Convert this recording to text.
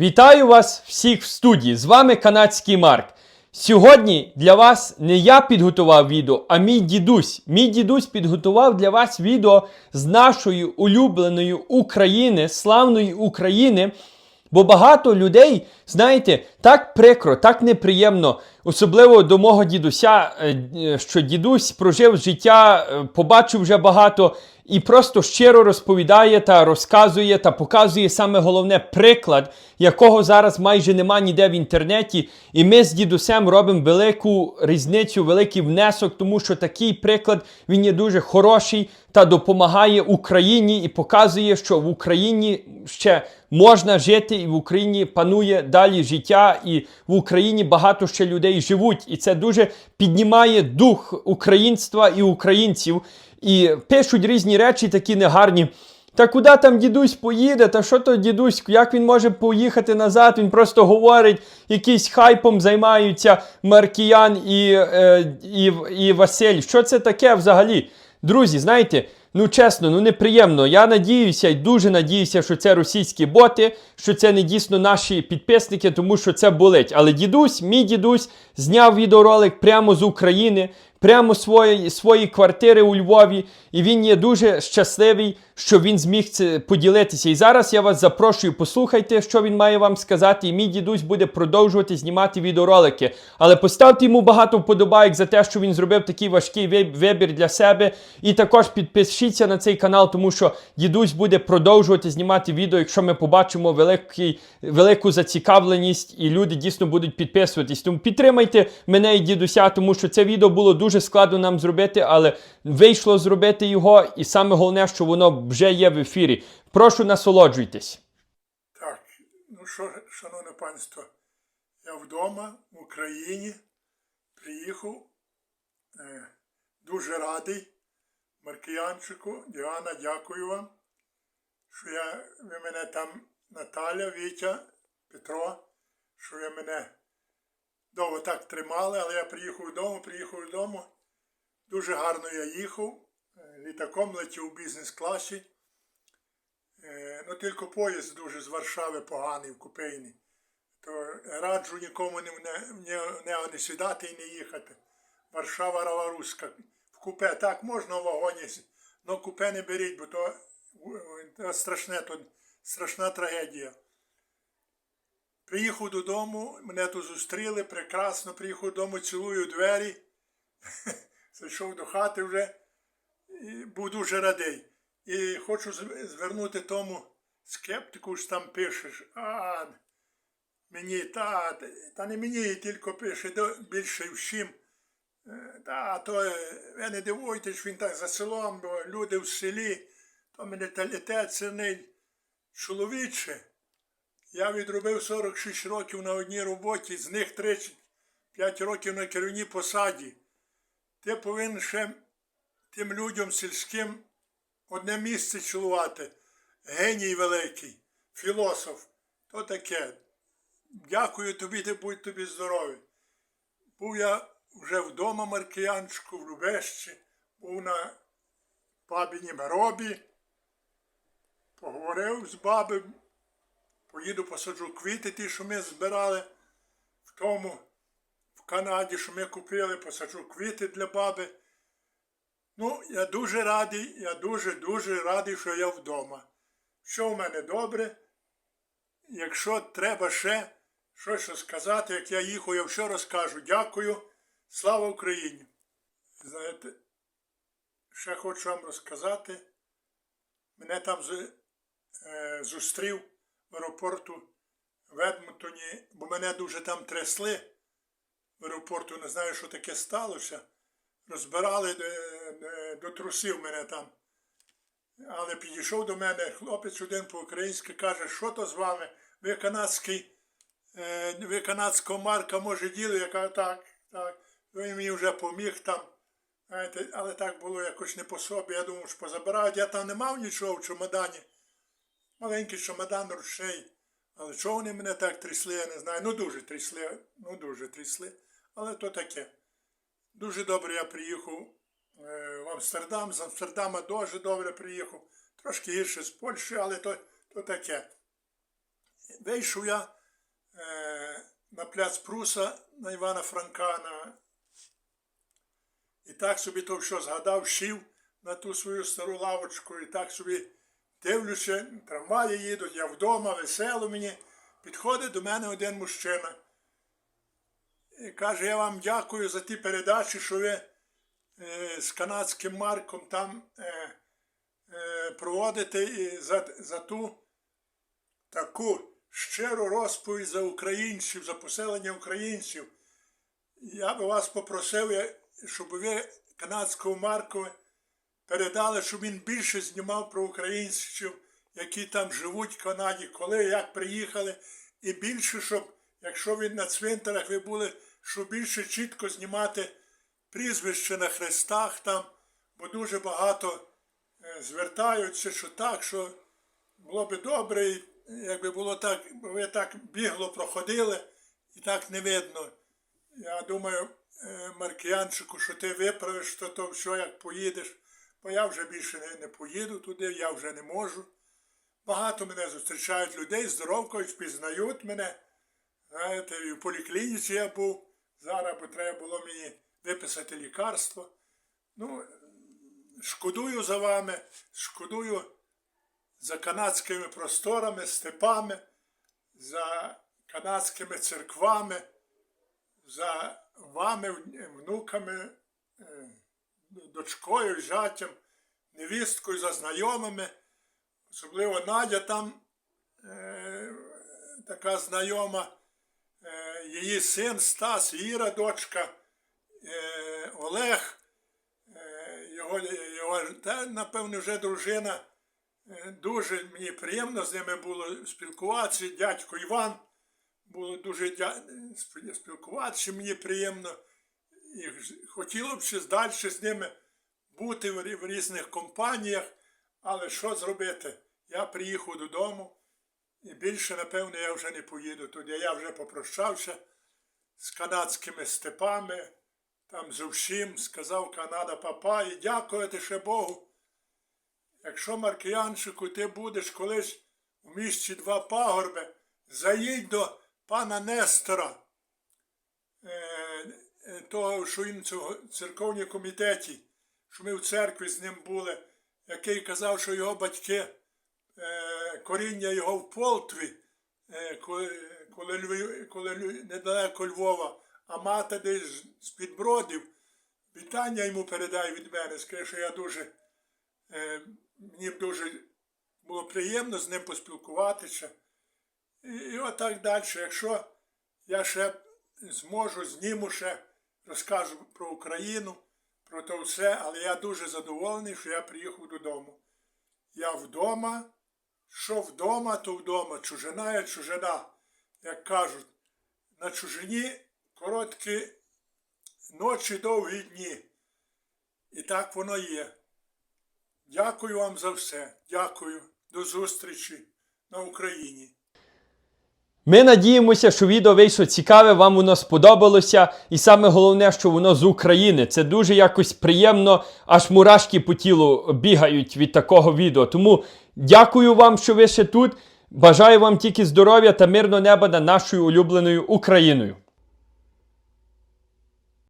Вітаю вас всіх в студії. З вами канадський Марк. Сьогодні для вас не я підготував відео, а мій дідусь. Мій дідусь підготував для вас відео з нашої улюбленої України, славної України. Бо багато людей, знаєте, так прикро, так неприємно, особливо до мого дідуся, е, е, що дідусь прожив життя, е, побачив вже багато і просто щиро розповідає та розказує та показує саме головне приклад, якого зараз майже нема ніде в інтернеті. І ми з дідусем робимо велику різницю, великий внесок, тому що такий приклад він є дуже хороший та допомагає Україні і показує, що в Україні ще можна жити, і в Україні панує далі життя, і в Україні багато ще людей живуть. І це дуже піднімає дух українства і українців. І пишуть різні речі, такі негарні. Та куди там дідусь поїде? Та що то дідусь, як він може поїхати назад? Він просто говорить, якийсь хайпом займаються Маркіян і, е, і, і Василь. Що це таке взагалі? Друзі, знаєте, ну чесно, ну неприємно. Я надіюся і дуже надіюся, що це російські боти, що це не дійсно наші підписники, тому що це болить. Але дідусь, мій дідусь, зняв відеоролик прямо з України, прямо з своєї, своєї квартири у Львові, і він є дуже щасливий, що він зміг це поділитися. І зараз я вас запрошую, послухайте, що він має вам сказати. І мій дідусь буде продовжувати знімати відеоролики. Але поставте йому багато вподобайок за те, що він зробив такий важкий вибір для себе. І також підпишіться на цей канал, тому що дідусь буде продовжувати знімати відео, якщо ми побачимо великий, велику зацікавленість, і люди дійсно будуть підписуватись. Тому підтримайте мене і дідуся, тому що це відео було дуже складно нам зробити, але вийшло зробити його. І саме головне, що воно вже є в ефірі. Прошу насолоджуйтесь. Так, ну що, шановне панство, я вдома в Україні приїхав. Е, дуже радий. Маркіянчику, Діана, дякую вам, що я, ви мене там, Наталя, Вітя, Петро, що ви мене довго так тримали, але я приїхав додому, приїхав додому. Дуже гарно я їхав. е, Літаком летів у бізнес-класі. Е, Ну, тільки поїзд дуже з Варшави поганий, в купейний. То раджу нікому не, не, не, не, сідати і не їхати. Варшава Раваруська. В купе так можна в вагоні, але купе не беріть, бо то, е, то страшне, то страшна трагедія. Приїхав додому, мене тут зустріли, прекрасно, приїхав додому, цілую двері. Зайшов до хати вже і був дуже радий. І хочу звернути тому скептику, що там пишеш, а мені та, та не мені тільки пише більше всім. Е, Та, то е, ви не дивуйтесь, він так за селом, бо люди в селі, то менталітет це не чоловіче. Я відробив 46 років на одній роботі, з них 35 років на керівній посаді. Ти повинен ще тим людям сільським одне місце цілувати. Геній великий, філософ. То таке. Дякую тобі, ти будь тобі здоровий. Був я вже вдома Маркіянчику, в Любещі, був на бабінім робі, поговорив з баби, поїду посаджу квіти, ті, що ми збирали в тому, в Канаді, що ми купили, посаджу квіти для баби. Ну, я дуже радий, я дуже-дуже радий, що я вдома. Що в мене добре? Якщо треба ще щось сказати, як я їхав, я все розкажу. Дякую. Слава Україні! Знаєте, ще хочу вам розказати. Мене там е, зустрів в аеропорту в Едмонтоні, бо мене дуже там трясли в аеропорту, не знаю, що таке сталося. Розбирали е, е, до трусів мене там. Але підійшов до мене хлопець один по-українськи каже, що то з вами? Ви канадський, е, ви канадського марка, може діло? Я кажу, так, так. Він мені вже поміг там. Але так було якось не по собі. Я думав, що позабирають. Я там не мав нічого в чемодані. Маленький чемодан рушей. Але чого вони мене так трясли, я не знаю. Ну дуже трясли, ну дуже трясли. Але то таке. Дуже добре я приїхав е, в Амстердам. З Амстердама дуже добре приїхав. Трошки гірше з Польщі, але то, то таке. Вийшов я е, на пляц Пруса на Івана Франка. На... І так собі то що згадав, сів на ту свою стару лавочку, і так собі дивлюся, трамваї їдуть, я вдома, весело мені. Підходить до мене один мужчина. І каже, я вам дякую за ті передачі, що ви е, з канадським Марком там е, е, проводите і за, за ту таку щиру розповідь за українців, за поселення українців. Я би вас попросив, щоб ви канадському Маркові передали, щоб він більше знімав про українців, які там живуть в Канаді, коли, як приїхали, і більше, щоб, якщо він на цвинтарах ви були, щоб більше чітко знімати прізвище на хрестах там, бо дуже багато е, звертаються, що так, що було би добре, якби було так, ви так бігло проходили і так не видно. Я думаю, е, Маркіянчику, що ти виправиш то, то все, як поїдеш, бо я вже більше не, не поїду туди, я вже не можу. Багато мене зустрічають людей, здоровкою, впізнають мене. Знаєте, і в поліклініці я був. Зараз бо треба було мені виписати лікарство. Ну, шкодую за вами, шкодую за канадськими просторами, степами, за канадськими церквами, за вами, внуками, дочкою, зятям, невісткою, за знайомими. Особливо Надя там е, така знайома, е, її син Стас, Іра, дочка, е, Олег, е, його, його та, напевно, вже дружина. Е, Дуже мені приємно з ними було спілкуватися. Дядько Іван було дуже дя... спілкуватися, мені приємно. І хотіло б ще далі з ними бути в різних компаніях, але що зробити? Я приїхав додому і більше, напевно, я вже не поїду туди. Я вже попрощався з канадськими степами, там з усім, сказав Канада папа і дякувати ще Богу. Якщо Маркіянчику ти будеш колись у місті два пагорби, заїдь до пана Нестора, того, що він цього церковній комітеті, що ми в церкві з ним були, який казав, що його батьки, е, коріння його в Полтві, е, коли, Львів- коли недалеко Львова, а мати десь з підбродів. Вітання йому передай від мене, скаже, що я дуже е, мені дуже було приємно з ним поспілкуватися. І, і отак далі. Якщо я ще зможу, зніму ще, розкажу про Україну, про то все, але я дуже задоволений, що я приїхав додому. Я вдома, що вдома, то вдома, чужина є чужина, як кажуть, на чужині короткі ночі, довгі дні. І так воно є. Дякую вам за все. Дякую. До зустрічі на Україні. Ми надіємося, що відео вийшло цікаве, вам воно сподобалося. І саме головне, що воно з України. Це дуже якось приємно, аж мурашки по тілу бігають від такого відео. Тому дякую вам, що ви ще тут. Бажаю вам тільки здоров'я та мирного неба над нашою улюбленою Україною.